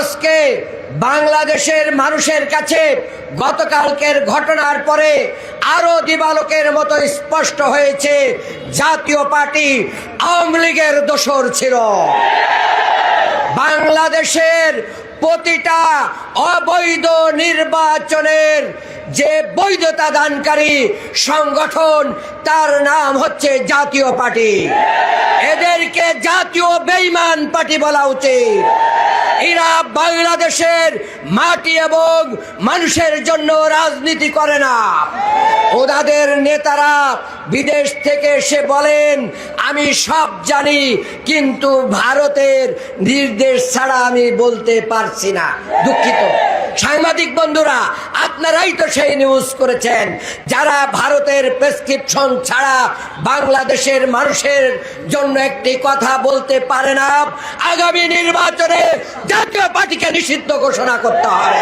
আজকে বাংলাদেশের মানুষের কাছে গতকালকের ঘটনার পরে আরও দিবালোকের মতো স্পষ্ট হয়েছে, জাতীয় পার্টি আওয়ামী লীগের দোষর ছিল। বাংলাদেশের প্রতিটা অবৈধ নির্বাচনের যে বৈধতা দানকারী সংগঠন, তার নাম হচ্ছে জাতীয় পার্টি। এদেরকে জাতীয় বেইমান পার্টি বলা উচিত। এরা বাংলাদেশের মাটি এবং মানুষের জন্য রাজনীতি করে না। ওনাদের নেতারা বিদেশ থেকে এসে বলেন, আমি সব জানি, কিন্তু ভারতের নির্দেশ ছাড়া আমি বলতে পারছি না। দুঃখিত। সাংবাদিক বন্ধুরা, আপনারাই তো সেই নিউজ করেছেন। যারা ভারতের প্রেসক্রিপশন ছাড়া বাংলাদেশের মানুষের জন্য একটি কথা বলতে পারে না, আগামী নির্বাচনে জাতীয় পার্টিকে নিষিদ্ধ ঘোষণা করতে হবে।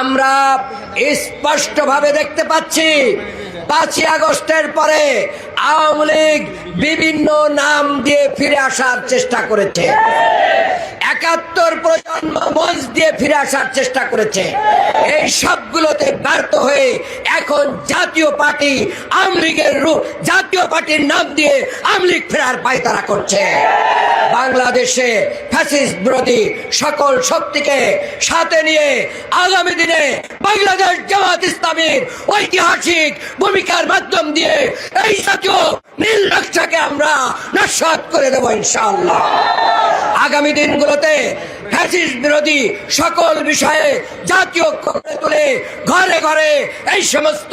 আমরা স্পষ্টভাবে দেখতে পাচ্ছি, পাঁচই আগস্টের পরে আওয়ামী লীগ বিভিন্ন নাম দিয়ে ফিরে আসার চেষ্টা করেছে। একাত্তর প্রজন্ম মঞ্চ দিয়ে ফিরে আসার চেষ্টা করেছে। এই সবগুলোতে ব্যর্থ হয়ে এখন জাতীয় পার্টি আওয়ামী লীগের রূপ, জাতীয় পার্টির নাম দিয়ে আওয়ামী লীগ ফেরার পায়তারা করছে। বাংলাদেশে ফ্যাসিস্ট বিরোধী সকল শক্তিকে সাথে নিয়ে আগামী দিনে বাংলাদেশ জামাত ইসলামীর ঐতিহাসিক ভূমিকার মাধ্যম দিয়ে এই জাতীয় নীল নকশাকে আমরা নস্বাত করে দেবো ইনশাআল্লাহ। আগামী দিনগুলোতে ফ্যাসিস্ট বিরোধী সকল বিষয়ে জাতীয় গড়ে তুলে ঘরে ঘরে এই সমস্ত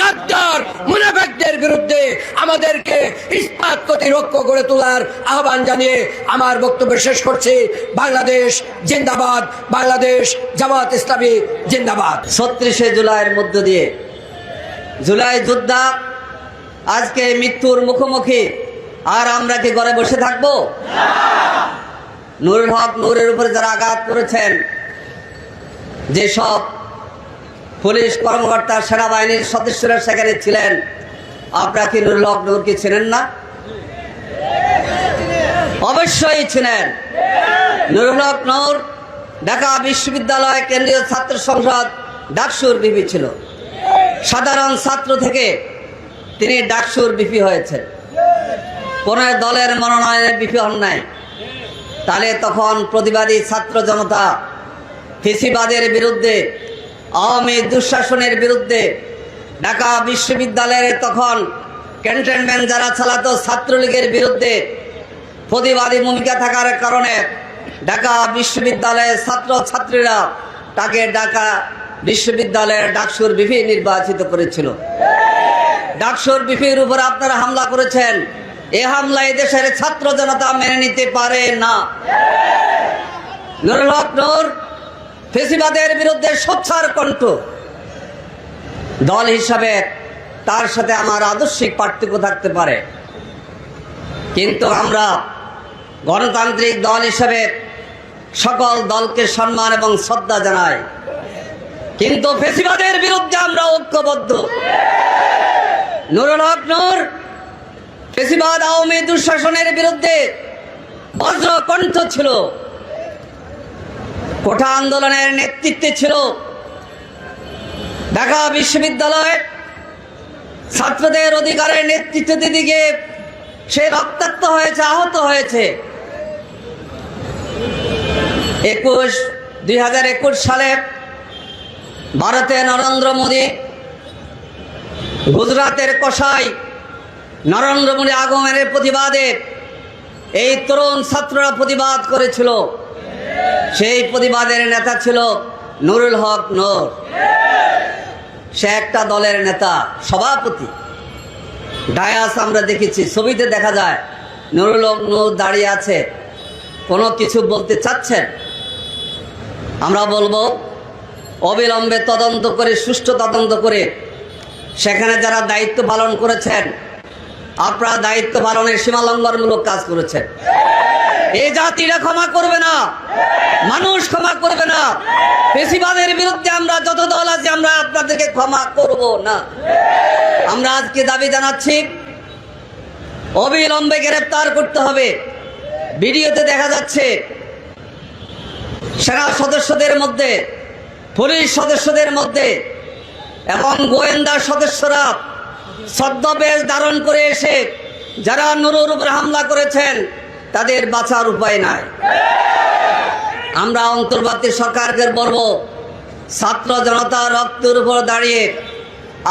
গাদ্দার মুনাফেকদের বিরুদ্ধে আমাদেরকে ইস্পাত প্রতিরক্ষ গড়ে তোলার আহ্বান জানিয়ে আমার বক্তব্য শেষ করছি। বাংলাদেশ জিন্দাবাদ, বাংলাদেশ জামাত ইসলামী জিন্দাবাদ। ছত্রিশে জুলাইয়ের মধ্য দিয়ে জুলাই যোদ্ধা, আজকে মৃত্যুর মুখোমুখি, আর আমরা কি ঘরে বসে থাকব? নুরুল হক নূরের উপরে যারা আঘাত করেছেন যেসব পুলিশ কর্মকর্তা সেনাবাহিনীর সদস্যরা সেখানে ছিলেন, আপনারা কি নুরুল হক নূরকে ছিলেন না? অবশ্যই ছিলেন নুরুল হক নূর ঢাকা বিশ্ববিদ্যালয় কেন্দ্রীয় ছাত্র সংসদ ডাকসুর বিপি ছিল। সাধারণ ছাত্র থেকে তিনি ডাকসুর বিপি হয়েছেন। কোনো দলের মনোনয়নের বিপি হন নাই। তাহলে তখন প্রতিবাদী ছাত্র জনতা ফেসিবাদের বিরুদ্ধে, আওয়ামী দুঃশাসনের বিরুদ্ধে, ঢাকা বিশ্ববিদ্যালয়ের তখন ক্যান্টনমেন্ট যারা চালাতো ছাত্রলীগের বিরুদ্ধে প্রতিবাদী ভূমিকা থাকার কারণে ঢাকা বিশ্ববিদ্যালয়ের ছাত্র ছাত্রীরা তাকে ঢাকা বিশ্ববিদ্যালয়ের ডাকসুর বিপি নির্বাচিত করেছিল। ডাকসুর বিপির উপর আপনারা হামলা করেছেন। এ হামলা দেশের ছাত্র জনতা মেনে নিতে পারে না। নুরুল ফেসিবাদের বিরুদ্ধে সোচ্চার কণ্ঠ। দল হিসাবে তার সাথে আমার আদর্শিক পার্থক্য থাকতে পারে। কিন্তু আমরা গণতান্ত্রিক দল হিসাবে সকল দলকে সম্মান এবং শ্রদ্ধা জানাই। কিন্তু ফেসিবাদের বিরুদ্ধে আমরা ঐক্যবদ্ধ। নুরুল হক নূর ফেসিবাদ আওয়ামী দুঃশাসনের বিরুদ্ধে বজ্র কণ্ঠ ছিল। কোঠা আন্দোলনের নেতৃত্বে ছিল ঢাকা বিশ্ববিদ্যালয় ছাত্রদের অধিকারের নেতৃত্ব দিদিকে সে রক্তাক্ত হয়েছে, আহত হয়েছে। একুশ, দুই একুশ সালে ভারতে নরেন্দ্র মোদী গুজরাটের কষাই নরেন্দ্র মোদী আগমনের প্রতিবাদে এই তরুণ ছাত্ররা প্রতিবাদ করেছিল। সেই প্রতিবাদের নেতা ছিল নুরুল হক নূর। সে একটা দলের নেতা, সভাপতি। ডায়াস আমরা দেখেছি, ছবিতে দেখা যায়, নুরুল হক নোর দাঁড়িয়ে আছে, কোনো কিছু বলতে চাচ্ছেন। আমরা বলব, অবিলম্বে তদন্ত করে, সুষ্ঠু তদন্ত করে, সেখানে যারা দায়িত্ব পালন করেছেন আপনারা দায়িত্ব পালনের সীমালঙ্ঘনমূলক কাজ করেছেন। এই জাতিরা ক্ষমা করবে না। মানুষ ক্ষমা করবে না। বেশিবাদের বিরুদ্ধে আমরা যত দল আছে, আমরা আপনাদেরকে ক্ষমা করব না। আমরা আজকে দাবি জানাচ্ছি, অবিলম্বে গ্রেপ্তার করতে হবে। ভিডিওতে দেখা যাচ্ছে, সেনা সদস্যদের মধ্যে, পুলিশ সদস্যদের মধ্যে এবং গোয়েন্দা সদস্যরা ছদ্মবেশ ধারণ করে এসে যারা নুরুর উপরে হামলা করেছেন, তাদের বাঁচার উপায় নাই। আমরা অন্তর্বর্তী সরকারকে বলব, ছাত্র জনতা রক্তের উপর দাঁড়িয়ে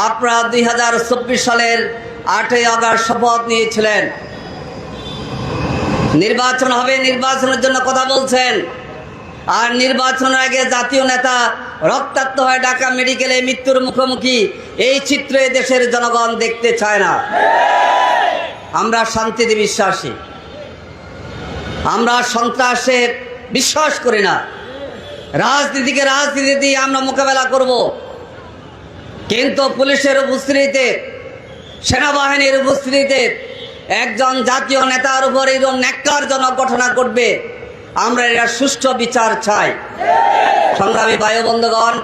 আপনারা দুই হাজার চব্বিশ সালের আটই আগস্ট শপথ নিয়েছিলেন। নির্বাচন হবে, নির্বাচনের জন্য কথা বলছেন। আর নির্বাচনের আগে জাতীয় নেতা রক্তাক্ত হয়ে ঢাকা মেডিকেলে মৃত্যুর মুখোমুখি এই চিত্র দেশের জনগণ দেখতে চায় না। আমরা শান্তিতে বিশ্বাসী। আমরা সন্ত্রাসে বিশ্বাস করি না। রাজনীতিকে রাজনীতি দিয়ে আমরা মোকাবেলা করব। কিন্তু পুলিশের উপস্থিতিতে, সেনাবাহিনীর উপস্থিতিতে একজন জাতীয় নেতার উপর এরকম ন্যাক্কারজনক ঘটনা ঘটবে। আমরা এরা সুষ্ঠু বিচার চাই। সংগ্রামী বায়ু বন্ধুগণ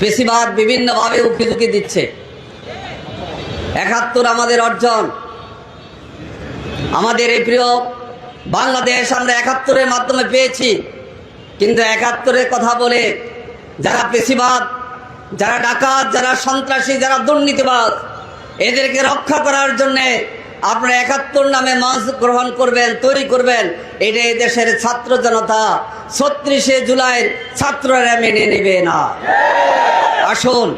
বেশিরভাগ বিভিন্নভাবে উকিঝুঁকি দিচ্ছে। একাত্তর আমাদের অর্জন। আমাদের এই প্রিয় বাংলাদেশ আমরা একাত্তরের মাধ্যমে পেয়েছি। কিন্তু একাত্তরের কথা বলে যারা পেশিবাদ, যারা ডাকাত, যারা সন্ত্রাসী, যারা দুর্নীতিবাদ, এদেরকে রক্ষা করার জন্যে আপনারা একাত্তর নামে মঞ্চ গ্রহণ করবেন, তৈরি করবেন। এটা দেশের ছাত্র জনতা। ছত্রিশে জুলাইয়ের ছাত্ররা মেনে নেবে না। আসুন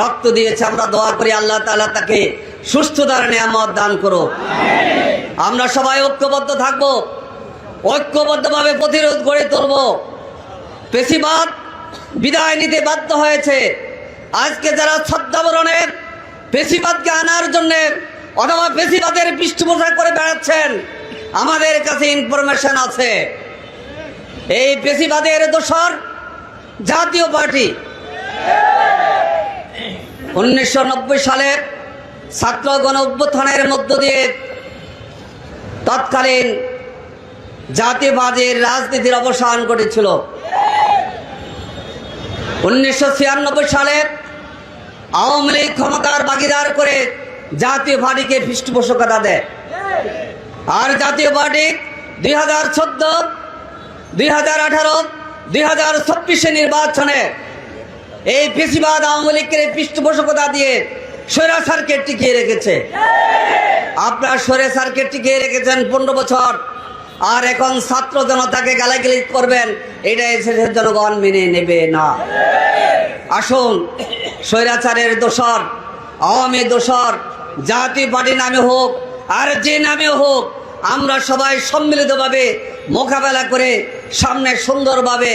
রক্ত দিয়েছে। আমরা দোয়া করি, আল্লাহ তাআলা তাকে সুস্থতার নিয়ামত দান করো আমরা সবাই ঐক্যবদ্ধ থাকব, ঐক্যবদ্ধভাবে প্রতিরোধ গড়ে তুলব। পেশিবাদ বিদায় নিতে বাধ্য হয়েছে। আজকে যারা ছদ্মাবরণের পেশিবাদকে আনার জন্যে অথবা পেশিবাদের পৃষ্ঠপোষক করে বেড়াচ্ছেন, আমাদের কাছে ইনফরমেশন আছে। এই পেশিবাদের দোষর জাতীয় পার্টি। উনিশশো সালে ছাত্র গণ অভ্যুত্থানের মধ্য দিয়ে তৎকালীন জাতীয়বাদের রাজনীতির অবসান ঘটেছিল। উনিশশো সালে আওয়ামী লীগ ক্ষমতার ভাগিদার করে জাতীয় পার্টিকে পৃষ্ঠপোষকতা দেয়। আর জাতীয় পার্টি দুই হাজার চোদ্দ, দুই হাজার আঠারো, দুই হাজার চব্বিশে নির্বাচনে এই বেশিবাদ আওয়ামী লীগের পৃষ্ঠপোষকতা দিয়ে স্বৈরাচারকে টিকিয়ে রেখেছে। আপনার স্বৈরাচারকে টিকিয়ে রেখেছেন পনেরো বছর। আর এখন ছাত্র জনতাকে গালাগালি করবেন এটা এসেছে জনগণ মেনে নেবে না। আসুন স্বৈরাচারের দোষর, আওয়ামী দোষর, জাতি পার্টি নামে হোক আর যে নামে হোক, আমরা সবাই সম্মিলিতভাবে মোকাবেলা করে সামনে সুন্দরভাবে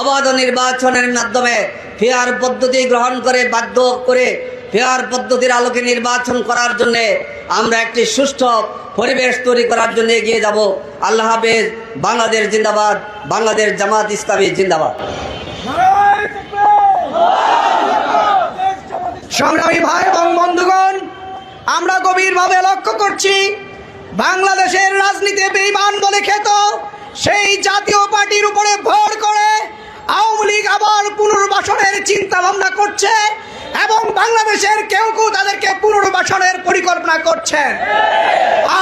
অবাধ নির্বাচনের মাধ্যমে ফেয়ার পদ্ধতি গ্রহণ করে, বাধ্য করে ফেয়ার পদ্ধতির আলোকে নির্বাচন করার জন্য আমরা একটি সুষ্ঠু পরিবেশ তৈরি করার জন্য এগিয়ে যাব। আল্লাহ হাফেজ, বাংলাদেশ জিন্দাবাদ, বাংলাদেশ জামাত ইসলামী জিন্দাবাদ। সংগ্রামী ভাই এবং বন্ধুগণ, আমরা গভীরভাবে লক্ষ্য করছি, বাংলাদেশের রাজনীতি বেইমান বলে খেত সেই জাতীয় পার্টির উপরে ভর করে আওয়ামী লীগ আবার পুনর্বাসনের চিন্তা ভাবনা করছে এবং বাংলাদেশের কেউ কেউ তাদেরকে পুনর্বাসনের পরিকল্পনা করছেন।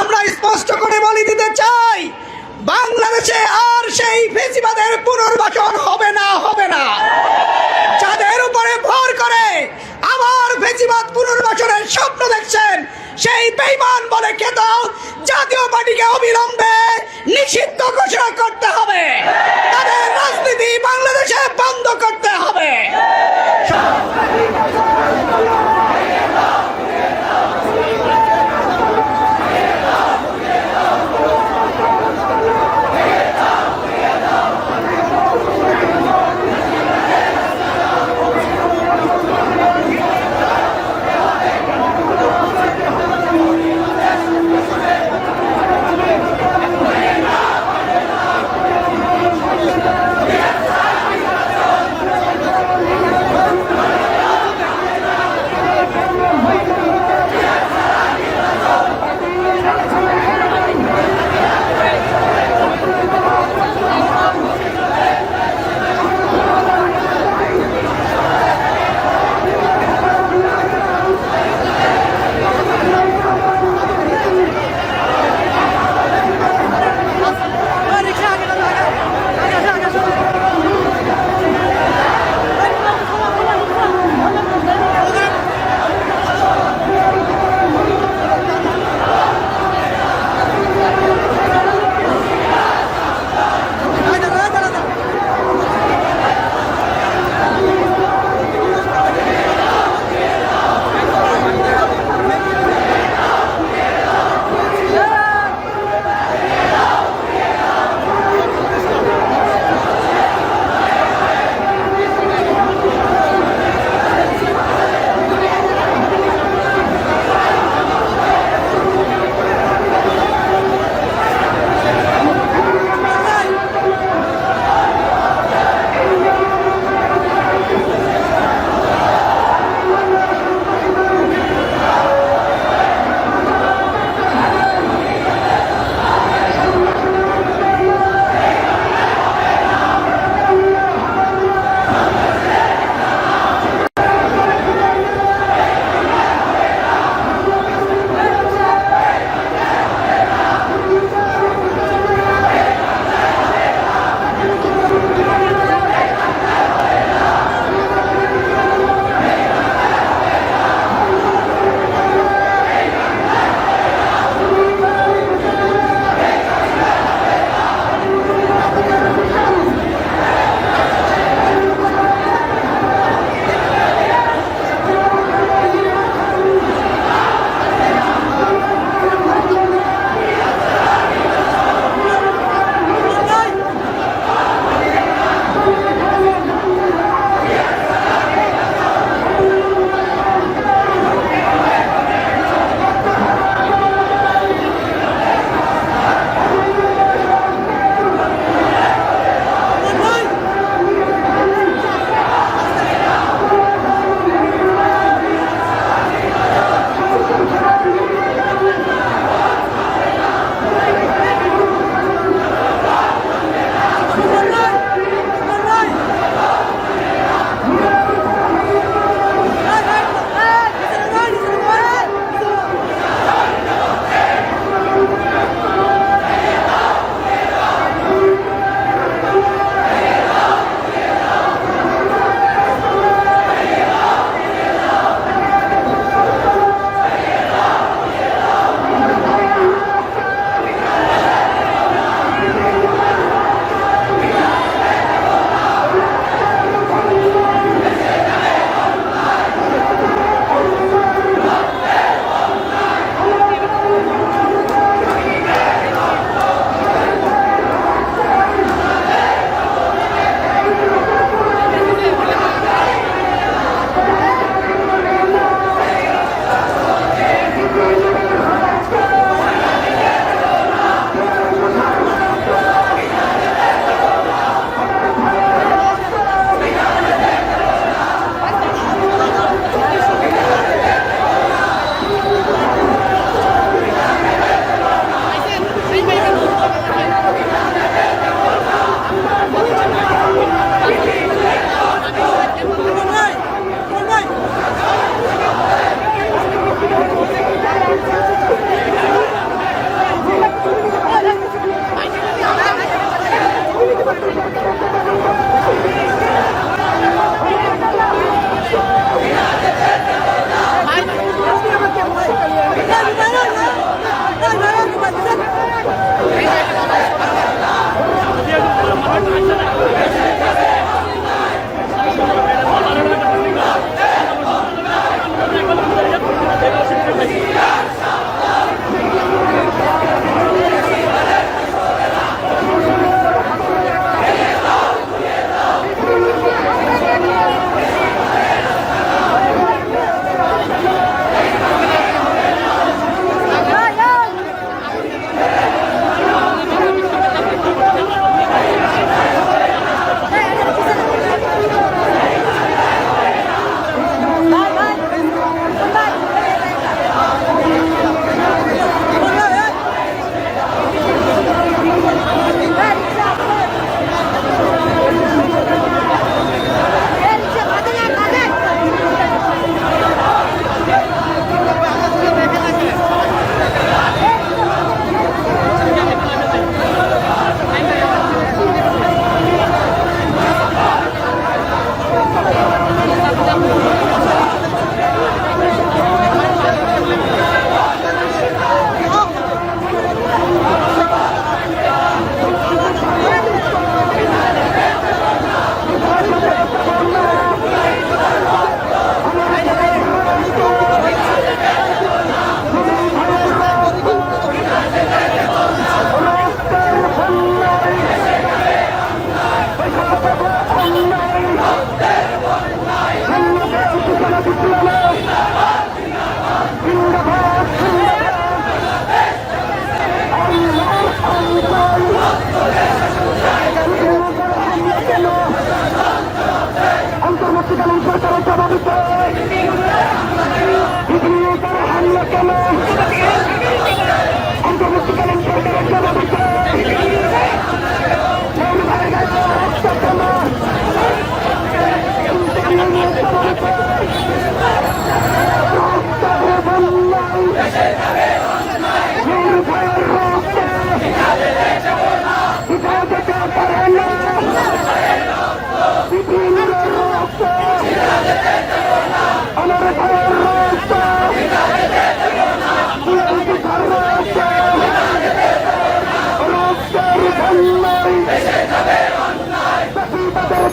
আমরা স্পষ্ট করে বলে দিতে চাই, বাংলাদেশে আর সেই ফেসিবাদের পুনর্বাসন হবে না হবে না। যাদের উপরে ভর করে ফেসিবাদ পুনর্বাসনের স্বপ্ন দেখছেন। সেই বেইমান বলে খেত, জাতীয় পার্টিকে অবিলম্বে নিষিদ্ধ ঘোষণা করতে হবে। তাদের রাজনীতি বাংলাদেশে বন্ধ করতে